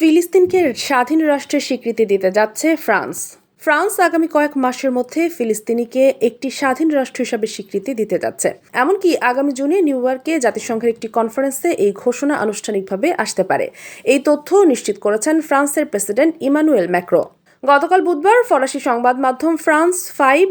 ফিলিস্তিনকে স্বাধীন রাষ্ট্রের স্বীকৃতি দিতে যাচ্ছে ফ্রান্স। ফ্রান্স আগামী কয়েক মাসের মধ্যে ফিলিস্তিনিকে একটি স্বাধীন রাষ্ট্র হিসাবে স্বীকৃতি দিতে যাচ্ছে। এমনকি আগামী জুনে নিউ ইয়র্কে জাতিসংঘের একটি কনফারেন্সে এই ঘোষণা আনুষ্ঠানিকভাবে আসতে পারে। এই তথ্য নিশ্চিত করেছেন ফ্রান্সের প্রেসিডেন্ট ইমানুয়েল ম্যাক্রো। গতকাল বুধবার ফরাসি সংবাদ মাধ্যম ফ্রান্স ফাইভ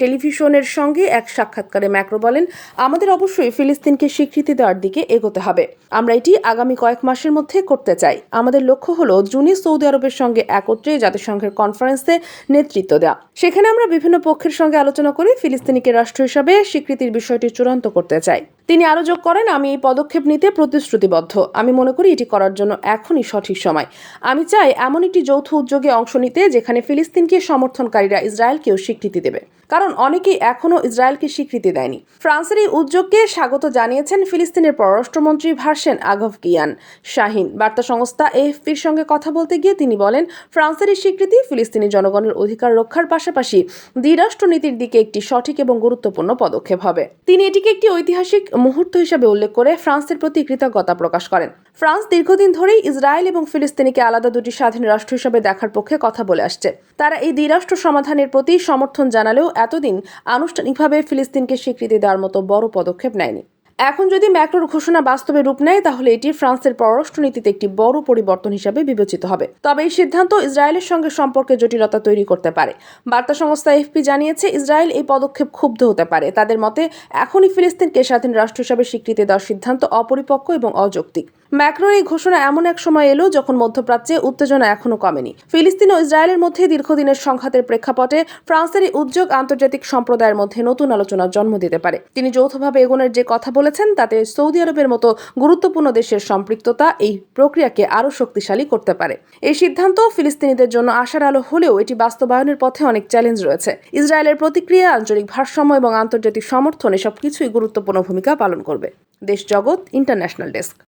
টেলিভিশনের সঙ্গে এক সাক্ষাৎকারে ম্যাক্রো বলেন, আমাদের অবশ্যই ফিলিস্তিনকে স্বীকৃতি দেওয়ার দিকে এগোতে হবে। আমরা এটি আগামী কয়েক মাসের মধ্যে করতে চাই। আমাদের লক্ষ্য হল জুনে সৌদি আরবের সঙ্গে একত্রে জাতিসংঘের কনফারেন্সে নেতৃত্ব দেওয়া। সেখানে আমরা বিভিন্ন পক্ষের সঙ্গে আলোচনা করে ফিলিস্তিনিকে রাষ্ট্র হিসাবে স্বীকৃতির বিষয়টি চূড়ান্ত করতে চাই। তিনি আরও যোগ করেন, আমি এই পদক্ষেপ নিতে প্রতিশ্রুতিবদ্ধ। আমি মনে করি এটি করার জন্য এখনই সঠিক সময়। আমি চাই এমন একটি যৌথ উদ্যোগে অংশ নিতে যেখানে ফিলিস্তিনকে সমর্থনকারীরা ইসরায়েলকেও স্বীকৃতি দেবে। কারণ অনেকেই এখনও ইসরায়েলকে স্বীকৃতি দেয়নি। ফ্রান্সের এই উদ্যোগকে স্বাগত জানিয়েছেন ফিলিস্তিনের পররাষ্ট্রমন্ত্রী ভার্সেন আগভ কিয়ান শাহিন, বার্তা সংস্থা এএফপির সঙ্গে কথা বলতে গিয়ে তিনি বলেন, ফ্রান্সের এই স্বীকৃতি ফিলিস্তিনি জনগণের অধিকার রক্ষার পাশাপাশি দ্বিরাষ্ট্রনীতির দিকে একটি সঠিক এবং গুরুত্বপূর্ণ পদক্ষেপ হবে। তিনি এটিকে একটি ঐতিহাসিক মুহূর্ত হিসাবে উল্লেখ করে ফ্রান্সের প্রতি কৃতজ্ঞতা প্রকাশ করেন। ফ্রান্স দীর্ঘদিন ধরেই ইসরায়েল এবং ফিলিস্তিনিকে আলাদা দুটি স্বাধীন রাষ্ট্র হিসাবে দেখার পক্ষে কথা বলে আসছে। তারা এই দ্বিরাষ্ট্র সমাধানের প্রতি সমর্থন জানালেও এতদিন আনুষ্ঠানিকভাবে ফিলিস্তিনকে স্বীকৃতি দেওয়ার মতো বড় পদক্ষেপ নেয়নি। এখন যদি ম্যাক্রোর ঘোষণা বাস্তবে রূপ নেয়, তাহলে এটি ফ্রান্সের পররাষ্ট্রনীতিতে একটি বড় পরিবর্তন হিসাবে বিবেচিত হবে। তবে এই সিদ্ধান্ত ইসরায়েলের সঙ্গে সম্পর্কে জটিলতা তৈরি করতে পারে। বার্তা সংস্থা এফপি জানিয়েছে, ইসরায়েল এই পদক্ষেপ ক্ষুব্ধ হতে পারে। তাদের মতে, এখনই ফিলিস্তিনকে স্বাধীন রাষ্ট্র হিসাবে স্বীকৃতি দেওয়ার সিদ্ধান্ত অপরিপক্ক এবং অযৌক্তিক। ম্যাক্রোর এই ঘোষণা এমন এক সময় এলো যখন মধ্যপ্রাচ্যে উত্তেজনা এখনও কমেনি। ফিলিস্তিন ও ইসরায়েলের মধ্যে দীর্ঘদিনের সংঘাতের প্রেক্ষাপটে ফ্রান্সের এই উদ্যোগ আন্তর্জাতিক সম্প্রদায়ের মধ্যে নতুন আলোচনার জন্ম দিতে পারে। তিনি যৌথভাবে এগোনের যে কথা বলেছেন, তাতে সৌদি আরবের মতো গুরুত্বপূর্ণ দেশের সম্পৃক্ততা এই প্রক্রিয়াকে আরও শক্তিশালী করতে পারে। এই সিদ্ধান্ত ফিলিস্তিনিদের জন্য আশার আলো হলেও এটি বাস্তবায়নের পথে অনেক চ্যালেঞ্জ রয়েছে। ইসরায়েলের প্রতিক্রিয়া, আঞ্চলিক ভারসাম্য এবং আন্তর্জাতিক সমর্থন এসব কিছুই গুরুত্বপূর্ণ ভূমিকা পালন করবে। দেশ জগৎ ইন্টারন্যাশনাল ডেস্ক।